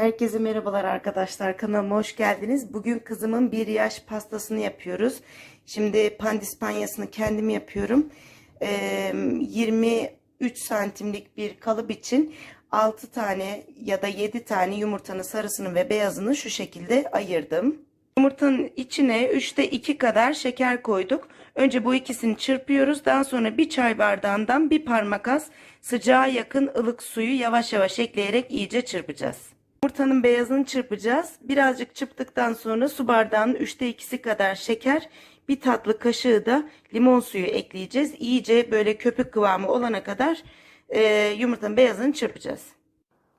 Herkese merhabalar arkadaşlar. Kanalıma hoş geldiniz. Bugün kızımın bir yaş pastasını yapıyoruz. Şimdi pandispanyasını kendim yapıyorum. Ee, 23 santimlik bir kalıp için 6 tane ya da 7 tane yumurtanın sarısını ve beyazını şu şekilde ayırdım. Yumurtanın içine 3'te 2 kadar şeker koyduk. Önce bu ikisini çırpıyoruz. Daha sonra bir çay bardağından bir parmak az sıcağa yakın ılık suyu yavaş yavaş ekleyerek iyice çırpacağız. Yumurtanın beyazını çırpacağız. Birazcık çırptıktan sonra su bardağının 3'te 2'si kadar şeker, bir tatlı kaşığı da limon suyu ekleyeceğiz. İyice böyle köpük kıvamı olana kadar e, yumurtanın beyazını çırpacağız.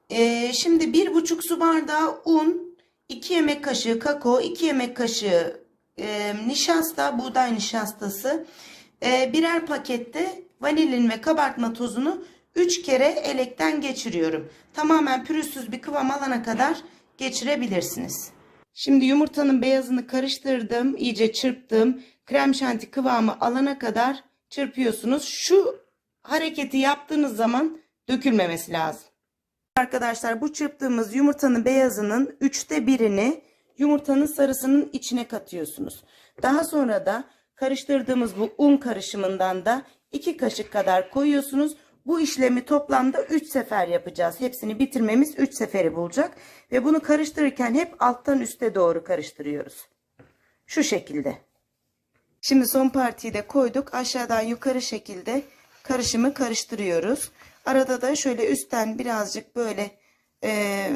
E, şimdi bir buçuk su bardağı un, 2 yemek kaşığı kakao, 2 yemek kaşığı e, nişasta, buğday nişastası, e, birer pakette vanilin ve kabartma tozunu 3 kere elekten geçiriyorum. Tamamen pürüzsüz bir kıvam alana kadar geçirebilirsiniz. Şimdi yumurtanın beyazını karıştırdım, iyice çırptım. Krem şanti kıvamı alana kadar çırpıyorsunuz. Şu hareketi yaptığınız zaman dökülmemesi lazım. Arkadaşlar bu çırptığımız yumurtanın beyazının üçte birini yumurtanın sarısının içine katıyorsunuz. Daha sonra da karıştırdığımız bu un karışımından da 2 kaşık kadar koyuyorsunuz. Bu işlemi toplamda 3 sefer yapacağız. Hepsini bitirmemiz 3 seferi bulacak. Ve bunu karıştırırken hep alttan üste doğru karıştırıyoruz. Şu şekilde. Şimdi son partiyi de koyduk. Aşağıdan yukarı şekilde karışımı karıştırıyoruz. Arada da şöyle üstten birazcık böyle e,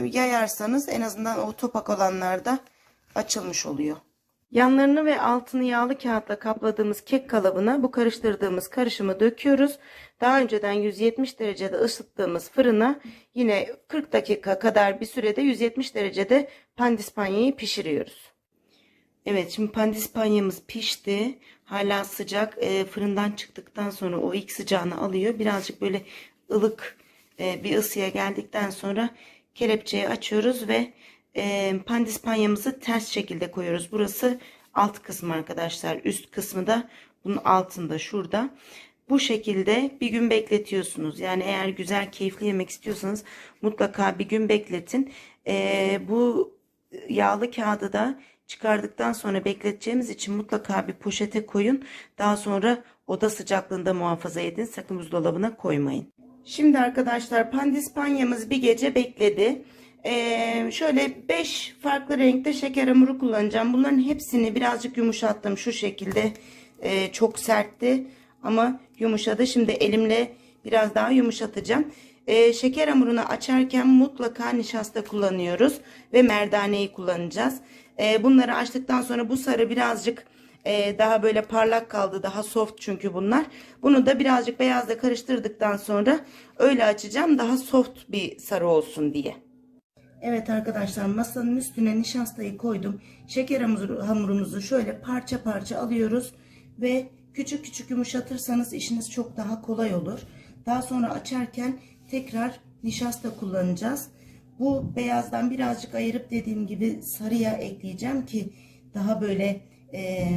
yayarsanız en azından o topak olanlarda açılmış oluyor. Yanlarını ve altını yağlı kağıtla kapladığımız kek kalıbına bu karıştırdığımız karışımı döküyoruz. Daha önceden 170 derecede ısıttığımız fırına yine 40 dakika kadar bir sürede 170 derecede pandispanyayı pişiriyoruz. Evet şimdi pandispanyamız pişti. Hala sıcak. E, fırından çıktıktan sonra o ilk sıcağını alıyor. Birazcık böyle ılık e, bir ısıya geldikten sonra kelepçeyi açıyoruz ve e, pandispanyamızı ters şekilde koyuyoruz. Burası alt kısmı arkadaşlar. Üst kısmı da bunun altında şurada. Bu şekilde bir gün bekletiyorsunuz. Yani eğer güzel keyifli yemek istiyorsanız mutlaka bir gün bekletin. E, bu yağlı kağıdı da çıkardıktan sonra bekleteceğimiz için mutlaka bir poşete koyun. Daha sonra oda sıcaklığında muhafaza edin. Sakın buzdolabına koymayın. Şimdi arkadaşlar pandispanyamız bir gece bekledi. Ee, şöyle 5 farklı renkte şeker hamuru kullanacağım. Bunların hepsini birazcık yumuşattım şu şekilde. Ee, çok sertti ama yumuşadı. Şimdi elimle biraz daha yumuşatacağım. Ee, şeker hamurunu açarken mutlaka nişasta kullanıyoruz ve merdaneyi kullanacağız. Ee, bunları açtıktan sonra bu sarı birazcık e, daha böyle parlak kaldı. Daha soft çünkü bunlar. Bunu da birazcık beyazla karıştırdıktan sonra öyle açacağım. Daha soft bir sarı olsun diye. Evet arkadaşlar masanın üstüne nişastayı koydum. Şeker hamurumuzu şöyle parça parça alıyoruz ve küçük küçük yumuşatırsanız işiniz çok daha kolay olur. Daha sonra açarken tekrar nişasta kullanacağız. Bu beyazdan birazcık ayırıp dediğim gibi sarıya ekleyeceğim ki daha böyle e,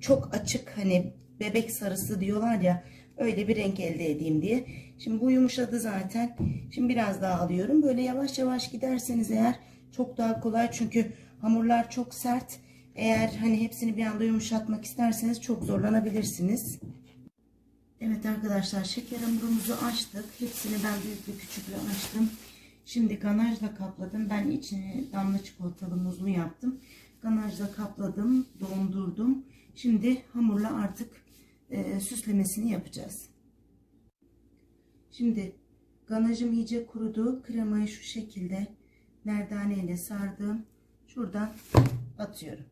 çok açık hani bebek sarısı diyorlar ya öyle bir renk elde edeyim diye. Şimdi bu yumuşadı zaten. Şimdi biraz daha alıyorum. Böyle yavaş yavaş giderseniz eğer çok daha kolay çünkü hamurlar çok sert. Eğer hani hepsini bir anda yumuşatmak isterseniz çok zorlanabilirsiniz. Evet arkadaşlar şeker hamurumuzu açtık. Hepsini ben büyüklü küçüklü açtım. Şimdi ganajla kapladım. Ben içine damla çikolatalı muzlu yaptım. Ganajla kapladım, dondurdum. Şimdi hamurla artık e, süslemesini yapacağız. Şimdi ganajım iyice kurudu. Kremayı şu şekilde merdane ile sardım. Şuradan atıyorum.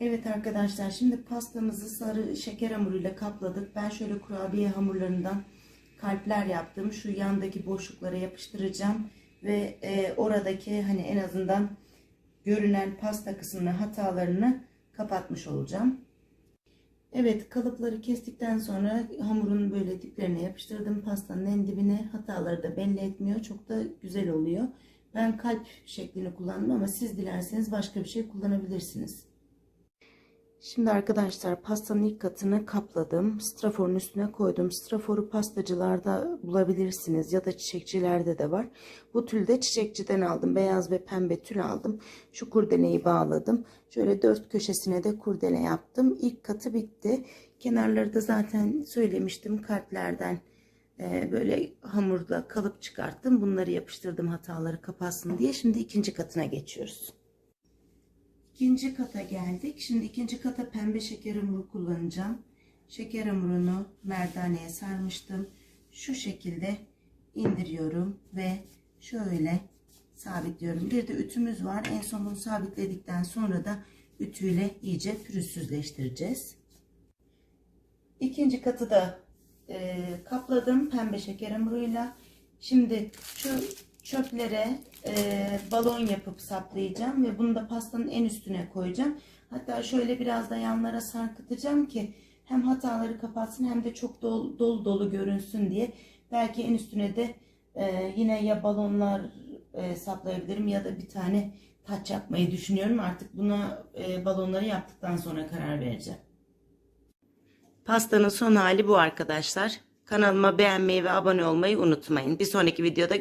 Evet arkadaşlar şimdi pastamızı sarı şeker hamuruyla kapladık. Ben şöyle kurabiye hamurlarından kalpler yaptım. Şu yandaki boşluklara yapıştıracağım ve e, oradaki hani en azından görünen pasta kısmını hatalarını kapatmış olacağım. Evet kalıpları kestikten sonra hamurun böyle diplerine yapıştırdım. Pastanın en dibine hataları da belli etmiyor. Çok da güzel oluyor. Ben kalp şeklini kullandım ama siz dilerseniz başka bir şey kullanabilirsiniz. Şimdi arkadaşlar pastanın ilk katını kapladım. Straforun üstüne koydum. Straforu pastacılarda bulabilirsiniz ya da çiçekçilerde de var. Bu tülü de çiçekçiden aldım. Beyaz ve pembe tül aldım. Şu kurdeleyi bağladım. Şöyle dört köşesine de kurdele yaptım. İlk katı bitti. Kenarları da zaten söylemiştim kalplerden e, böyle hamurla kalıp çıkarttım. Bunları yapıştırdım hataları kapatsın diye. Şimdi ikinci katına geçiyoruz. İkinci kata geldik. Şimdi ikinci kata pembe şeker hamuru kullanacağım. Şeker hamurunu merdaneye sarmıştım. Şu şekilde indiriyorum ve şöyle sabitliyorum. Bir de ütümüz var. En son bunu sabitledikten sonra da ütüyle iyice pürüzsüzleştireceğiz. İkinci katı da e, kapladım pembe şeker hamuruyla. Şimdi şu çöplere e, balon yapıp saplayacağım ve bunu da pastanın en üstüne koyacağım. Hatta şöyle biraz da yanlara sarkıtacağım ki hem hataları kapatsın hem de çok dolu dolu, dolu görünsün diye. Belki en üstüne de e, yine ya balonlar e, saplayabilirim ya da bir tane taç yapmayı düşünüyorum. Artık buna e, balonları yaptıktan sonra karar vereceğim. Pastanın son hali bu arkadaşlar. Kanalıma beğenmeyi ve abone olmayı unutmayın. Bir sonraki videoda